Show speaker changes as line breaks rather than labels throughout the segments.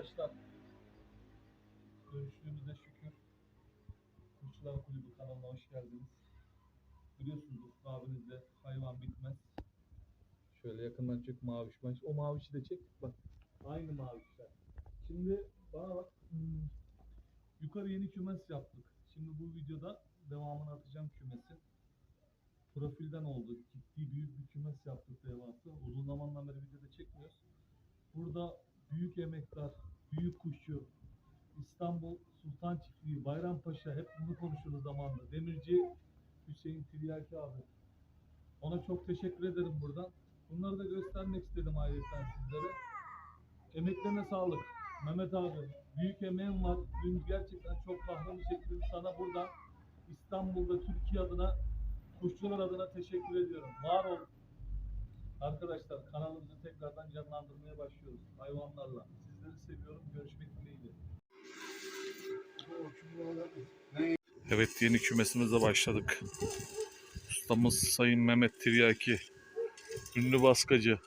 Arkadaşlar görüştüğümüze şükür. Kuşçular Kulübü kanalına hoş geldiniz. Biliyorsunuz Ufuk abinizle hayvan bitmez. Şöyle yakından çek maviş. Ben o mavişi de çek. Bak aynı mavişler. Şimdi bana bak. hmm, Yukarı yeni kümes yaptık. Şimdi bu videoda devamını atacağım kümesi. Profilden oldu. Ciddi büyük bir kümes yaptık devası. Uzun zamandan beri videoda çekmiyoruz. Burada büyük emektar, büyük kuşçu, İstanbul Sultan Çiftliği, Bayrampaşa hep bunu konuşuruz zamanında. Demirci Hüseyin Tiryaki abi. Ona çok teşekkür ederim buradan. Bunları da göstermek istedim ayrıca sizlere. Emeklerine sağlık. Mehmet abi büyük emeğin var. Dün gerçekten çok kahrımı çektim. Sana buradan İstanbul'da Türkiye adına kuşçular adına teşekkür ediyorum. Var ol. Arkadaşlar kanalımızı tekrardan canlandırmaya başlıyoruz hayvanlarla. Sizleri seviyorum. Görüşmek dileğiyle.
Evet yeni kümesimize başladık. Ustamız Sayın Mehmet Tiryaki. Ünlü baskacı.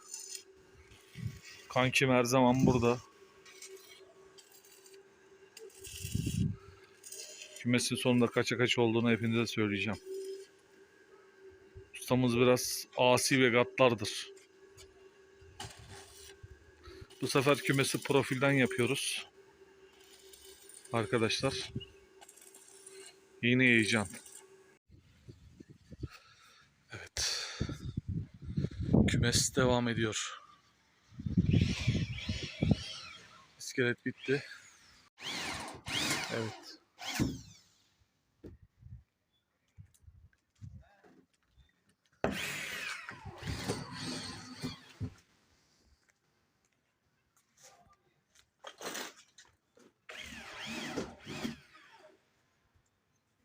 Kankim her zaman burada. Kümesin sonunda kaça kaç olduğunu hepinize söyleyeceğim. Ustamız biraz asi ve gaddardır. Bu sefer kümesi profilden yapıyoruz. Arkadaşlar. Yine heyecan. Evet. Kümes devam ediyor. İskelet bitti. Evet.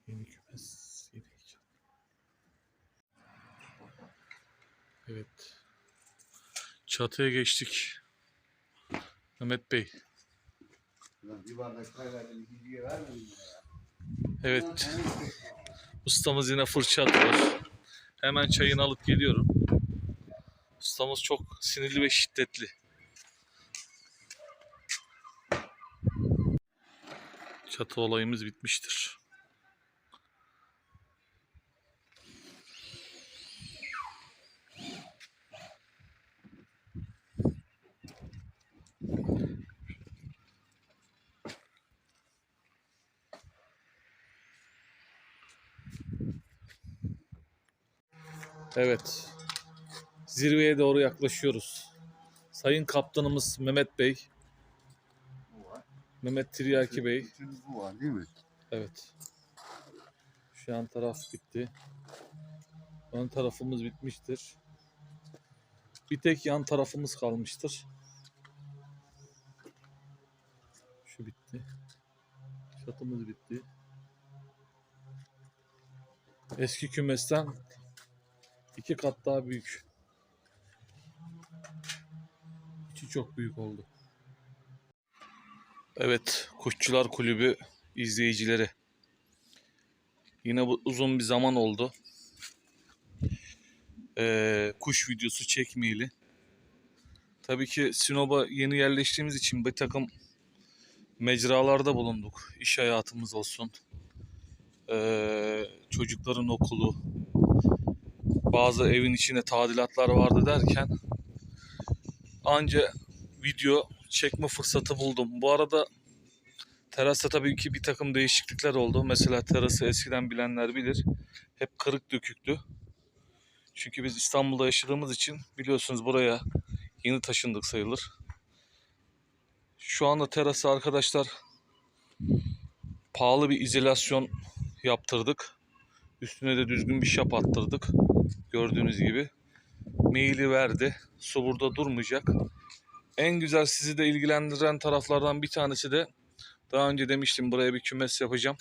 Yeni kümes, yeni heyecan. Evet. Çatıya geçtik. Mehmet Bey.
Bir bardak çay verdim, ikinciye vermedim ya.
Evet. Ustamız yine fırça atıyor. Hemen çayını alıp geliyorum. Ustamız çok sinirli ve şiddetli. Çatı olayımız bitmiştir. Evet. Zirveye doğru yaklaşıyoruz. Sayın kaptanımız Mehmet Bey. Mehmet Tiryaki Bey.
Bu var değil mi?
Evet. Şu an taraf bitti. Ön tarafımız bitmiştir. Bir tek yan tarafımız kalmıştır. Şu bitti. Çatımız bitti. Eski kümesten iki kat daha büyük. İçi çok büyük oldu. Evet, Kuşçular Kulübü izleyicileri. Yine bu uzun bir zaman oldu. Ee, kuş videosu çekmeyeli. Tabii ki Sinop'a yeni yerleştiğimiz için bir takım mecralarda bulunduk. İş hayatımız olsun. Ee, çocukların okulu. Bazı evin içine tadilatlar vardı derken anca video çekme fırsatı buldum. Bu arada Terasta tabii ki bir takım değişiklikler oldu. Mesela terası eskiden bilenler bilir. Hep kırık döküktü. Çünkü biz İstanbul'da yaşadığımız için biliyorsunuz buraya yeni taşındık sayılır. Şu anda terası arkadaşlar pahalı bir izolasyon yaptırdık. Üstüne de düzgün bir şap attırdık. Gördüğünüz gibi. Maili verdi. Su burada durmayacak. En güzel sizi de ilgilendiren taraflardan bir tanesi de daha önce demiştim buraya bir kümes yapacağım.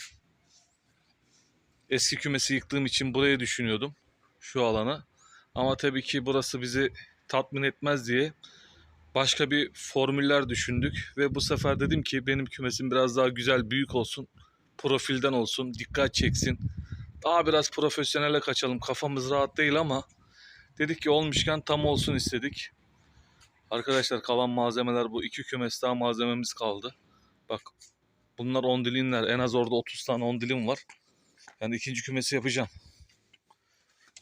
Eski kümesi yıktığım için burayı düşünüyordum. Şu alanı. Ama tabii ki burası bizi tatmin etmez diye başka bir formüller düşündük. Ve bu sefer dedim ki benim kümesim biraz daha güzel, büyük olsun. Profilden olsun, dikkat çeksin. Daha biraz profesyonele kaçalım. Kafamız rahat değil ama dedik ki olmuşken tam olsun istedik. Arkadaşlar kalan malzemeler bu. iki kümes daha malzememiz kaldı. Bak bunlar ondilinler. En az orada 30 tane ondilim var. Yani ikinci kümesi yapacağım.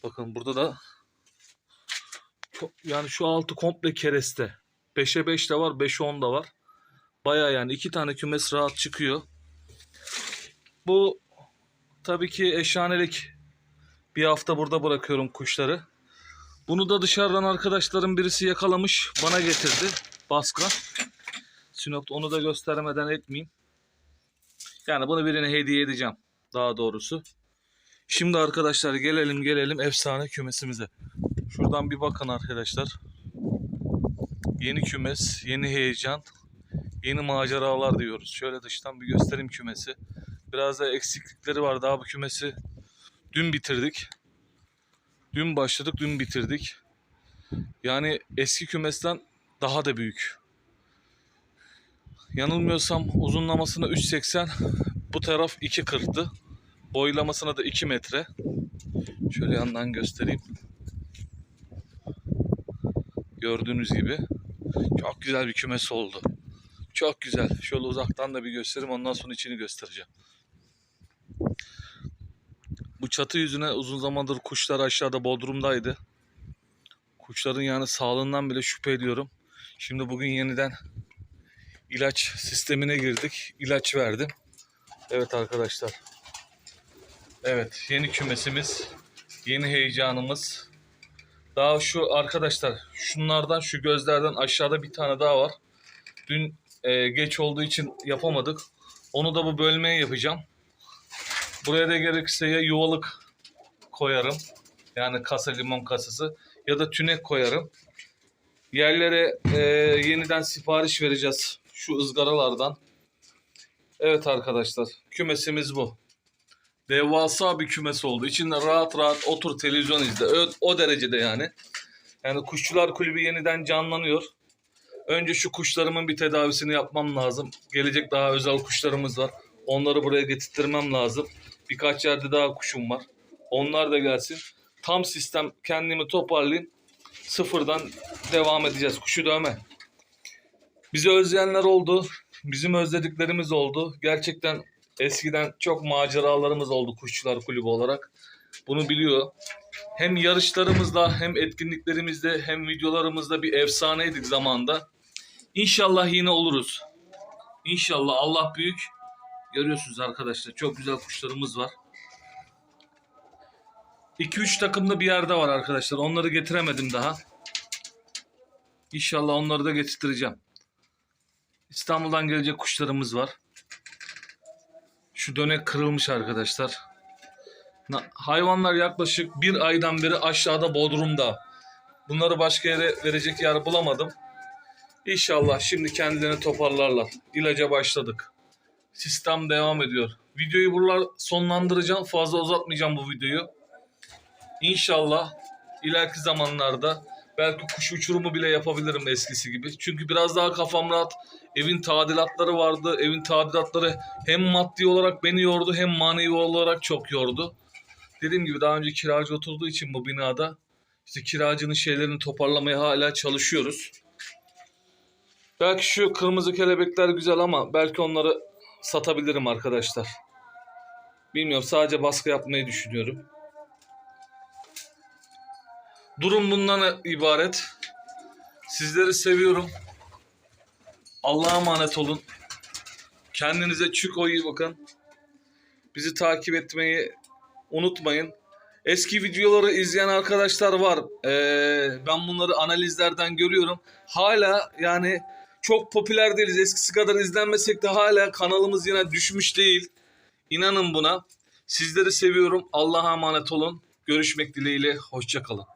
Bakın burada da yani şu altı komple kereste. 5'e 5 de var, 5'e 10 da var. Baya yani iki tane kümes rahat çıkıyor. Bu tabii ki eşhanelik bir hafta burada bırakıyorum kuşları. Bunu da dışarıdan arkadaşlarım birisi yakalamış bana getirdi. Baska. Sinop'ta onu da göstermeden etmeyeyim. Yani bunu birine hediye edeceğim daha doğrusu. Şimdi arkadaşlar gelelim gelelim efsane kümesimize. Şuradan bir bakın arkadaşlar. Yeni kümes, yeni heyecan, yeni maceralar diyoruz. Şöyle dıştan bir göstereyim kümesi. Biraz da eksiklikleri var. Daha bu kümesi dün bitirdik. Dün başladık, dün bitirdik. Yani eski kümesten daha da büyük. Yanılmıyorsam uzunlamasına 3.80, bu taraf 2.40'tı. Boylamasına da 2 metre. Şöyle yandan göstereyim. Gördüğünüz gibi çok güzel bir kümes oldu. Çok güzel. Şöyle uzaktan da bir göstereyim ondan sonra içini göstereceğim. Çatı yüzüne uzun zamandır kuşlar aşağıda bodrumdaydı. Kuşların yani sağlığından bile şüphe ediyorum. Şimdi bugün yeniden ilaç sistemine girdik. İlaç verdim. Evet arkadaşlar. Evet yeni kümesimiz. Yeni heyecanımız. Daha şu arkadaşlar şunlardan şu gözlerden aşağıda bir tane daha var. Dün e, geç olduğu için yapamadık. Onu da bu bölmeye yapacağım. Buraya da gerekirse ya yuvalık koyarım. Yani kasa limon kasası. Ya da tünek koyarım. Yerlere e, yeniden sipariş vereceğiz. Şu ızgaralardan. Evet arkadaşlar. Kümesimiz bu. Devasa bir kümes oldu. İçinde rahat rahat otur televizyon izle. O, o derecede yani. Yani Kuşçular Kulübü yeniden canlanıyor. Önce şu kuşlarımın bir tedavisini yapmam lazım. Gelecek daha özel kuşlarımız var. Onları buraya getirtmem lazım. Birkaç yerde daha kuşum var. Onlar da gelsin. Tam sistem kendimi toparlayayım. Sıfırdan devam edeceğiz. Kuşu dövme. Bizi özleyenler oldu. Bizim özlediklerimiz oldu. Gerçekten eskiden çok maceralarımız oldu Kuşçular Kulübü olarak. Bunu biliyor. Hem yarışlarımızda hem etkinliklerimizde hem videolarımızda bir efsaneydik zamanda. İnşallah yine oluruz. İnşallah Allah büyük. Görüyorsunuz arkadaşlar çok güzel kuşlarımız var. 2-3 takımda bir yerde var arkadaşlar. Onları getiremedim daha. İnşallah onları da getirttireceğim. İstanbul'dan gelecek kuşlarımız var. Şu dönek kırılmış arkadaşlar. Hayvanlar yaklaşık bir aydan beri aşağıda Bodrum'da. Bunları başka yere verecek yer bulamadım. İnşallah şimdi kendilerini toparlarlar. İlaca başladık. Sistem devam ediyor. Videoyu buralar sonlandıracağım. Fazla uzatmayacağım bu videoyu. İnşallah ileriki zamanlarda belki kuş uçurumu bile yapabilirim eskisi gibi. Çünkü biraz daha kafam rahat. Evin tadilatları vardı. Evin tadilatları hem maddi olarak beni yordu hem manevi olarak çok yordu. Dediğim gibi daha önce kiracı oturduğu için bu binada işte kiracının şeylerini toparlamaya hala çalışıyoruz. Belki şu kırmızı kelebekler güzel ama belki onları satabilirim arkadaşlar. Bilmiyorum sadece baskı yapmayı düşünüyorum. Durum bundan ibaret. Sizleri seviyorum. Allah'a emanet olun. Kendinize çok iyi bakın. Bizi takip etmeyi unutmayın. Eski videoları izleyen arkadaşlar var. Ee, ben bunları analizlerden görüyorum. Hala yani çok popüler değiliz. Eskisi kadar izlenmesek de hala kanalımız yine düşmüş değil. İnanın buna. Sizleri seviyorum. Allah'a emanet olun. Görüşmek dileğiyle. Hoşçakalın.